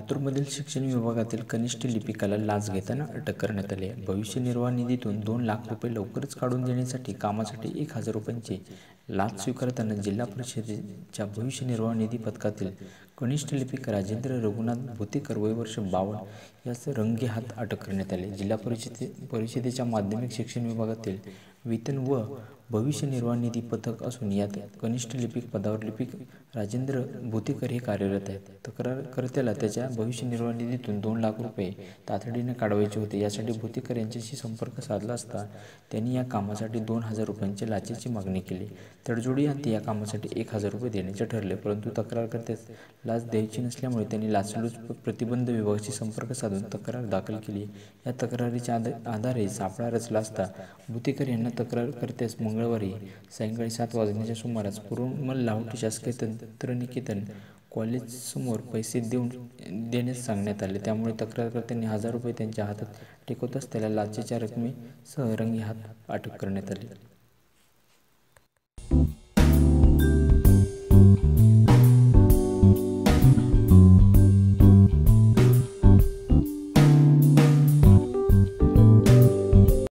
लातूरमधील शिक्षण विभागातील कनिष्ठ लिपिकाला लाच घेताना अटक करण्यात आली आहे. भविष्य निर्वाह निधीतून दोन लाख रुपये लवकरच काढून देण्यासाठी कामासाठी एक हजार रुपयांची लाच स्वीकारताना जिल्हा परिषदेच्या भविष्य निर्वाह निधी पथकातील कनिष्ठ लिपिक राजेंद्र रघुनाथ भुतेकर वय वर्ष बावन्न यास रंगे हात अटक करण्यात आले. जिल्हा परिषदे परिषदेच्या माध्यमिक शिक्षण विभागातील वेतन व भविष्य निर्वाह निधी पथक असून यात कनिष्ठ लिपिक पदावर लिपिक राजेंद्र भुतेकर हे कार्यरत आहेत. तक्रारकर्त्याला त्याच्या भविष्य निर्वाह निधीतून दोन लाख रुपये तातडीने काढवायचे होते. यासाठी भुतेकर यांच्याशी संपर्क साधला असता त्यांनी या कामासाठी दोन हजार रुपयांच्या लाचेची मागणी केली. तडजोडी अंती या कामासाठी एक हजार रुपये देण्याचे ठरले परंतु तक्रारकर्त्यास लाच द्यायची नसल्यामुळे त्यांनी लाचलूच प्रतिबंध विभागाशी संपर्क साधून तक्रार दाखल केली. या तक्रारीच्या आधारे सापळा रचला असता भुतेकर यांना तक्रारकर्त्यास मंगळवारी सायंकाळी सात वाजण्याच्या सुमारास पूर्वमल लाहोटी शासकीय तंत्रनिकेतन कॉलेजसमोर पैसे देऊन देण्यास सांगण्यात आले. त्यामुळे तक्रारकर्त्यांनी हजार रुपये त्यांच्या हातात टेकवताच त्याला लाचेच्या रकमेसह रंगी हात अटक करण्यात आली.